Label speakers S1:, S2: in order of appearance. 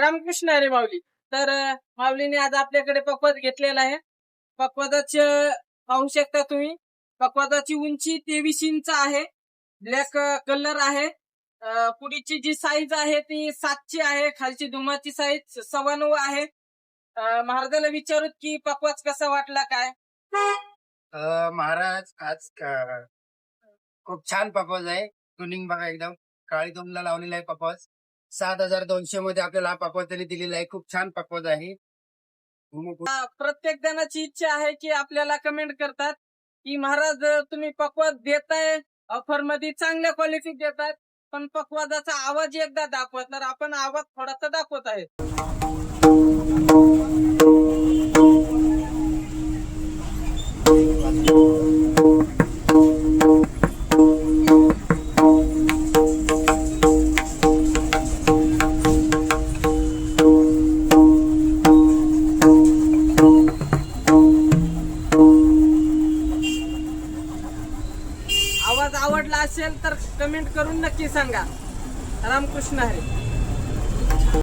S1: रामकृष्ण अरे माऊली. तर माऊलीने आज आपल्याकडे पकवाद घेतलेला आहे. पकवादाच पाहू शकता तुम्ही. पकवादाची उंची तेवीस इंच आहे. ब्लॅक कलर आहे. पुढीची जी साईज आहे ती सातची आहे. खालची धुमाची साईज सव्वा नऊ आहे महाराजाला विचारूत की पक्वाज कसा वाटला काय?
S2: महाराज आज खूप छान पकवाज आहे. ट्युनिंग बघा एकदम. काळी दोनला लावलेला आहे पकवाज सात हजार दोनशे मध्ये आपल्याला हा पपॉज त्यांनी दिलेला आहे. खूप छान पपॉज आहे.
S1: प्रत्येक जणाची इच्छा आहे की आपल्याला कमेंट करतात की महाराज तुम्ही पक्वाद देताय ऑफरमध्ये चांगल्या क्वालिटी देतात पण पक्वादाचा आवाज एकदा दाखवा तर आपण आवाज थोडासा दाखवत आहे. आवाज आवडला असेल तर कमेंट करून नक्की सांगा. रामकृष्ण हरे.